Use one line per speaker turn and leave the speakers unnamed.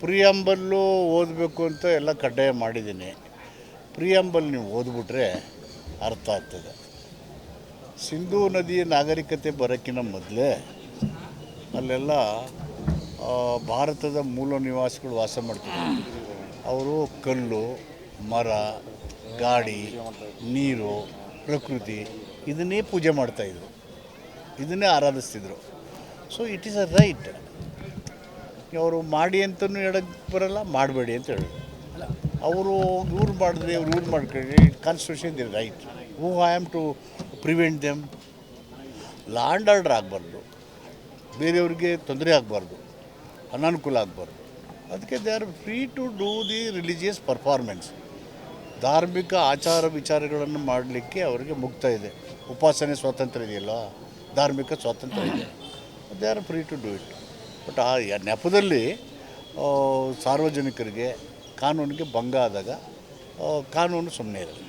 ಪ್ರಿಯಂಬಲ್ಲು ಓದಬೇಕು ಅಂತ ಎಲ್ಲ ಕಡ್ಡಾಯ ಮಾಡಿದ್ದೀನಿ. ಪ್ರಿಯಂಬಲ್ ನೀವು ಓದ್ಬಿಟ್ರೆ ಅರ್ಥ ಆಗ್ತದೆ. ಸಿಂಧೂ ನದಿಯ ನಾಗರಿಕತೆ ಬರೋಕ್ಕಿಂತ ಮೊದಲೇ ಅಲ್ಲೆಲ್ಲ ಭಾರತದ ಮೂಲ ನಿವಾಸಿಗಳು ವಾಸ ಮಾಡ್ತಿದ್ರು. ಅವರು ಕಲ್ಲು, ಮರ, ಗಾಡಿ, ನೀರು, ಪ್ರಕೃತಿ ಇದನ್ನೇ ಪೂಜೆ ಮಾಡ್ತಾಯಿದ್ರು ಇದನ್ನೇ ಆರಾಧಿಸ್ತಿದ್ರು. So it is a right ಅವರು ಮಾಡಿ ಅಂತಲೂ ಹೇಳಕ್ಕೆ ಬರಲ್ಲ ಮಾಡಬೇಡಿ ಅಂತ ಹೇಳಿದ್ರು. ಅವರು ಇವ್ರು ಮಾಡಿದ್ರೆ ಇವ್ರು ಇವ್ರು ಮಾಡ್ಕೊಳ್ಳಿ constitution the right who I am to prevent them law and order ಆಗಬಾರ್ದು. ಬೇರೆಯವ್ರಿಗೆ ತೊಂದರೆ ಆಗಬಾರ್ದು ಅನಾನುಕೂಲ ಆಗಬಾರ್ದು. ಅದಕ್ಕೆ they are free to do the religious performance ಧಾರ್ಮಿಕ ಆಚಾರ ವಿಚಾರಗಳನ್ನು ಮಾಡಲಿಕ್ಕೆ ಅವರಿಗೆ ಮುಕ್ತ ಇದೆ. ಉಪಾಸನೆ ಸ್ವಾತಂತ್ರ್ಯ ಇದೆಯಲ್ಲ ಧಾರ್ಮಿಕ ಸ್ವಾತಂತ್ರ್ಯ ಇದೆ. They are free to do it but ಆ ನೆಪದಲ್ಲಿ ಸಾರ್ವಜನಿಕರಿಗೆ ಕಾನೂನಿಗೆ ಭಂಗ ಆದಾಗ ಕಾನೂನು ಸುಮ್ಮನೆ ಇರಲ್ಲ.